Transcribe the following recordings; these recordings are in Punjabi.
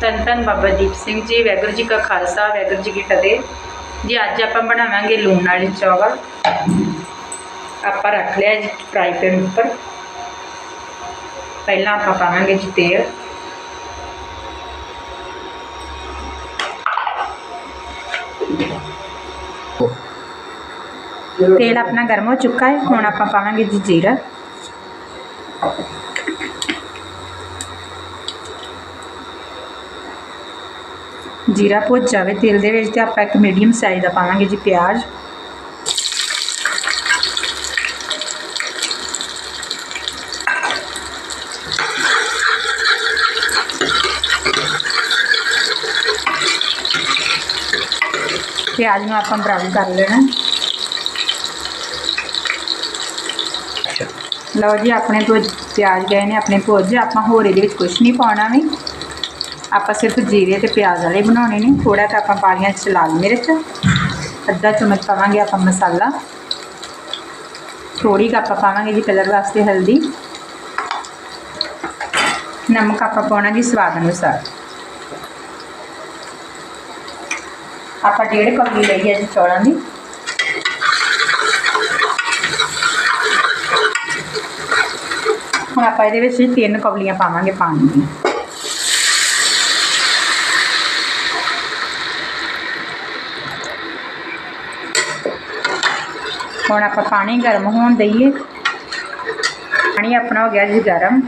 ਧੰਨ ਧੰਨ ਬਾਬਾ ਦੀਪ ਸਿੰਘ ਜੀ, ਵਾਹਿਗੁਰੂ ਜੀ ਕਾ ਖਾਲਸਾ, ਵਾਹਿਗੁਰੂ ਜੀ ਕੀ ਫਤਿਹ। ਜੀ, ਅੱਜ ਆਪਾਂ ਬਣਾਵਾਂਗੇ ਲੂਣ ਵਾਲੇ ਚਾਵਲ ਆਪਾਂ ਰੱਖ ਲਿਆ ਜੀ ਫਰਾਈ ਪੈਨ ਉੱਪਰ। ਪਹਿਲਾਂ ਆਪਾਂ ਪਾਵਾਂਗੇ ਜੀ ਤੇਲ। ਤੇਲ ਆਪਣਾ ਗਰਮ ਹੋ ਚੁੱਕਾ ਹੈ। ਹੁਣ ਆਪਾਂ ਪਾਵਾਂਗੇ ਜੀ ਜੀਰਾ। ਜੀਰਾ ਭੁੱਜ ਜਾਵੇ ਤੇਲ ਦੇ ਵਿੱਚ ਤੇ ਆਪਾਂ ਇੱਕ ਮੀਡੀਅਮ ਸਾਈਜ਼ ਦਾ ਪਾਵਾਂਗੇ ਜੀ ਪਿਆਜ਼। ਪਿਆਜ਼ ਨੂੰ ਆਪਾਂ ਬਰਾਊਨ ਕਰ ਲੈਣਾ। ਲਓ ਜੀ, ਆਪਣੇ ਤੋਂ ਪਿਆਜ਼ ਗਏ ਨੇ ਆਪਣੇ ਭੁੱਜ, ਆਪਾਂ ਹੋਰ ਇਹਦੇ ਵਿੱਚ ਕੁਝ ਨਹੀਂ ਪਾਉਣਾ ਵੀ। ਆਪਾਂ ਸਿਰਫ ਜੀਰੇ ਤੇ ਪਿਆਜ਼ ਵਾਲੇ ਬਣਾਉਣੇ ਨੇ। ਥੋੜਾ ਤਾਂ ਆਪਾਂ ਪਾ ਲਿਆ ਚ ਲਾਲ ਮਿਰਚ, ਅੱਧਾ ਚਮਚ ਪਾਵਾਂਗੇ ਆਪਾਂ ਮਸਾਲਾ। ਥੋੜੀ ਕੁ ਆਪਾਂ ਪਾਵਾਂਗੇ ਜੀ ਕਲਰ ਵਾਸਤੇ ਹਲਦੀ। ਨਮਕ ਆਪਾਂ ਪਾਉਣਾ ਜੀ ਸਵਾਦ ਅਨੁਸਾਰ। ਆਪਾਂ ਡੇਢ ਕੌਲੀ ਲਈ ਹੈ ਜੀ ਚੌਲਾਂ ਦੀ। ਹੁਣ ਆਪਾਂ ਇਹਦੇ ਵਿੱਚ ਤਿੰਨ ਕੌਲੀਆਂ ਪਾਵਾਂਗੇ ਪਾਣੀ ਦੀਆਂ ਹੁਣ ਆਪਾਂ ਪਾਣੀ ਗਰਮ ਹੋਣ ਦਈਏ। ਪਾਣੀ ਆਪਣਾ ਹੋ ਗਿਆ ਜੀ ਗਰਮ।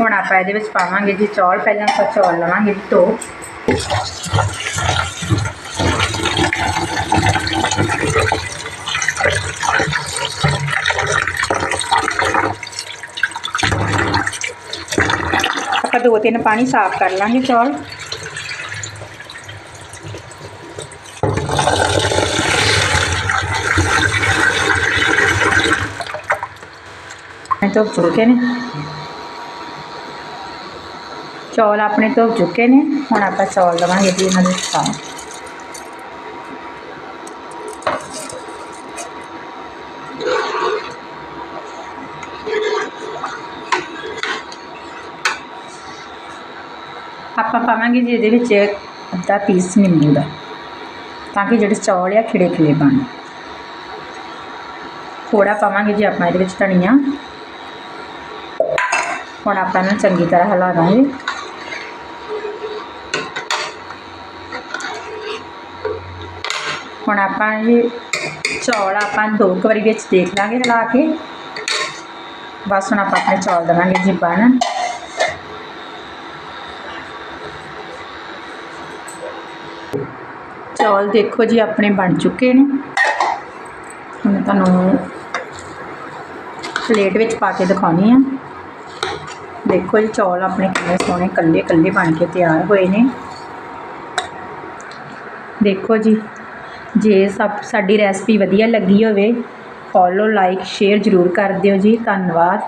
ਹੁਣ ਆਪਾਂ ਇਹਦੇ ਵਿੱਚ ਪਾਵਾਂਗੇ ਜੀ ਚੌਲ। ਪਹਿਲਾਂ ਆਪਾਂ ਚੌਲ ਲਵਾਂਗੇ ਧੋ ਆਪਾਂ ਦੋ ਤਿੰਨ ਪਾਣੀ ਸਾਫ਼ ਕਰ ਲਾਂਗੇ ਚੌਲ। ਧੁੱਪ ਚੁੱਕੇ ਨੇ। ਚੌਲ ਆਪਣੇ ਧੁੱਪ ਚੁੱਕੇ ਨੇ। ਹੁਣ ਆਪਾਂ ਚੌਲ ਲਵਾਂਗੇ ਜੀ ਇਹਨਾਂ ਦੇ ਵਿੱਚ ਆਪਾਂ ਪਾਵਾਂਗੇ ਜੀ ਇਹਦੇ ਵਿੱਚ ਅੱਧਾ ਪੀਸ ਨਿੰਬੂ ਦਾ, ਤਾਂ ਕਿ ਜਿਹੜੇ ਚੌਲ ਆ ਖਿੜੇ ਖਿੜੇ ਬਣ। ਥੋੜਾ ਪਾਵਾਂਗੇ ਜੀ ਆਪਾਂ ਇਹਦੇ ਵਿੱਚ ਧਨੀਆ। ਹੁਣ ਆਪਾਂ ਇਹਨੂੰ ਚੰਗੀ ਤਰ੍ਹਾਂ ਹਿਲਾ ਦਾਂਗੇ। ਹੁਣ ਆਪਾਂ ਇਹ ਚੌਲ ਆਪਾਂ ਦੋ ਕੁ ਵਾਰੀ ਵਿੱਚ ਦੇਖ ਲਾਂਗੇ ਹਿਲਾ ਕੇ। ਬਸ ਹੁਣ ਆਪਾਂ ਆਪਣੇ ਚੌਲ ਦੇਵਾਂਗੇ ਜੀ ਬਣਨ ਚੌਲ ਦੇਖੋ ਜੀ ਆਪਣੇ ਬਣ ਚੁੱਕੇ ਨੇ। ਹੁਣ ਤੁਹਾਨੂੰ ਪਲੇਟ ਵਿੱਚ ਪਾ ਕੇ ਦਿਖਾਉਣੀ ਆ। ਦੇਖੋ ਜੀ, ਚੌਲ ਆਪਣੇ ਕਿੰਨੇ ਸੋਹਣੇ ਕੱਲੇ ਕੱਲੇ ਬਣ ਕੇ ਤਿਆਰ ਹੋਏ ਨੇ। ਦੇਖੋ ਜੀ, ਜੇ ਸਭ, ਸਾਡੀ ਰੈਸਪੀ ਵਧੀਆ ਲੱਗੀ ਹੋਵੇ ਫੋਲੋ ਲਾਈਕ ਸ਼ੇਅਰ ਜ਼ਰੂਰ ਕਰ ਦਿਓ ਜੀ। ਧੰਨਵਾਦ।